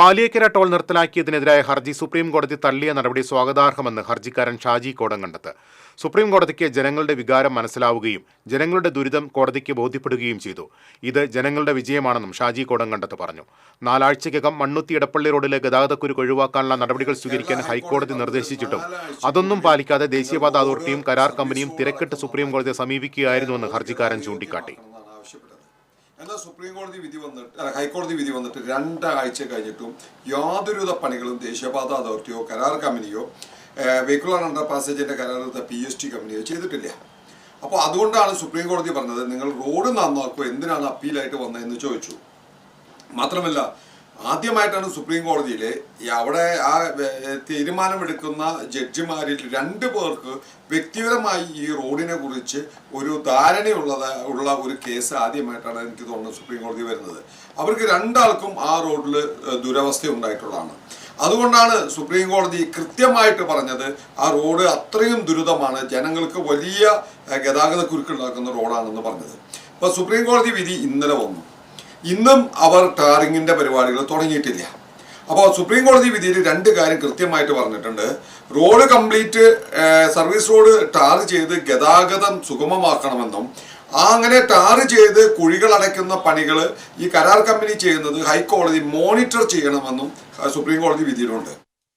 Paliyekkara toll നിർത്തലാക്കിയതിനെതിരായ ഹർജി supreme കോടതി തള്ളിയ നടപടി സ്വാഗതാർഹമെന്ന് ഹർജിക്കാരൻ ഷാജി കോടങ്കണ്ടത്ത് സുപ്രീം കോടതിക്ക് ജനങ്ങളുടെ വികാരം മനസ്സിലാവുകയും ജനങ്ങളുടെ ദുരിതം കോടതിക്ക് ബോധ്യപ്പെടുകയും ചെയ്തു. ഇത് ജനങ്ങളുടെ വിജയമാണെന്നും ഷാജി കോടങ്കണ്ടത്ത് പറഞ്ഞു. നാലാഴ്ചയ്ക്കകം മണ്ണുത്തി ഇടപ്പള്ളി റോഡിലെ ഗതാഗതക്കുരുക്ക് ഒഴിവാക്കാനുള്ള നടപടികൾ സ്വീകരിക്കാൻ ഹൈക്കോടതി നിർദ്ദേശിച്ചിട്ടും അതൊന്നും പാലിക്കാതെ ദേശീയപാത അതോറിറ്റിയും കരാർ കമ്പനിയും തിരക്കിട്ട് സുപ്രീം കോടതിയെ സമീപിക്കുകയായിരുന്നുവെന്ന് ഹർജിക്കാരൻ ചൂണ്ടിക്കാട്ടി. എന്നാൽ സുപ്രീം കോടതി വിധി വന്നിട്ട് അല്ല, ഹൈക്കോടതി വിധി വന്നിട്ട് രണ്ടാഴ്ച കഴിഞ്ഞിട്ടും യാതൊരുവിധ പണികളും ദേശീയപാത അതോറിറ്റിയോ കരാർ കമ്പനിയോ വെഹിക്കുലർ അണ്ടർ പാസേജിന്റെ കരാറെടുത്ത പി എസ് ടി കമ്പനിയോ ചെയ്തിട്ടില്ല. അപ്പോൾ അതുകൊണ്ടാണ് സുപ്രീം കോടതി പറഞ്ഞത് നിങ്ങൾ റോഡ് നന്നാക്കുമോ എന്തിനാണ് അപ്പീലായിട്ട് വന്നതെന്ന് ചോദിച്ചു. മാത്രമല്ല ആദ്യമായിട്ടാണ് സുപ്രീം കോടതിയിൽ അവിടെ ആ തീരുമാനമെടുക്കുന്ന ജഡ്ജിമാരിൽ രണ്ട് പേർക്ക് വ്യക്തിപരമായി ഈ റോഡിനെ കുറിച്ച് ഒരു ധാരണയുള്ളത് ഉള്ള ഒരു കേസ് ആദ്യമായിട്ടാണ് എനിക്ക് തോന്നുന്നത് സുപ്രീം കോടതി വരുന്നത്. അവർക്ക് രണ്ടാൾക്കും ആ റോഡിൽ ദുരവസ്ഥ ഉണ്ടായിട്ടുള്ളതാണ്. അതുകൊണ്ടാണ് സുപ്രീം കോടതി കൃത്യമായിട്ട് പറഞ്ഞത് ആ റോഡ് അത്രയും ദുരിതമാണ് ജനങ്ങൾക്ക് വലിയ ഗതാഗത കുരുക്കുണ്ടാക്കുന്ന റോഡാണെന്ന് പറഞ്ഞത്. അപ്പോൾ സുപ്രീം കോടതി വിധി ഇന്നലെ വന്നു. ഇന്നും അവർ ടാറിങ്ങിന്റെ പരിപാടികൾ തുടങ്ങിയിട്ടില്ല. അപ്പോൾ സുപ്രീം കോടതി വിധിയിൽ രണ്ട് കാര്യം കൃത്യമായിട്ട് പറഞ്ഞിട്ടുണ്ട്. Road complete service road tar ചെയ്ത് ഗതാഗതം സുഗമമാക്കണമെന്നും ആ അങ്ങനെ ടാർ ചെയ്ത് കുഴികൾ അടയ്ക്കുന്ന പണികൾ ഈ കരാർ കമ്പനി ചെയ്യുന്നത് ഹൈക്കോടതി മോണിറ്റർ ചെയ്യണമെന്നും സുപ്രീം കോടതി വിധിയിലുണ്ട്.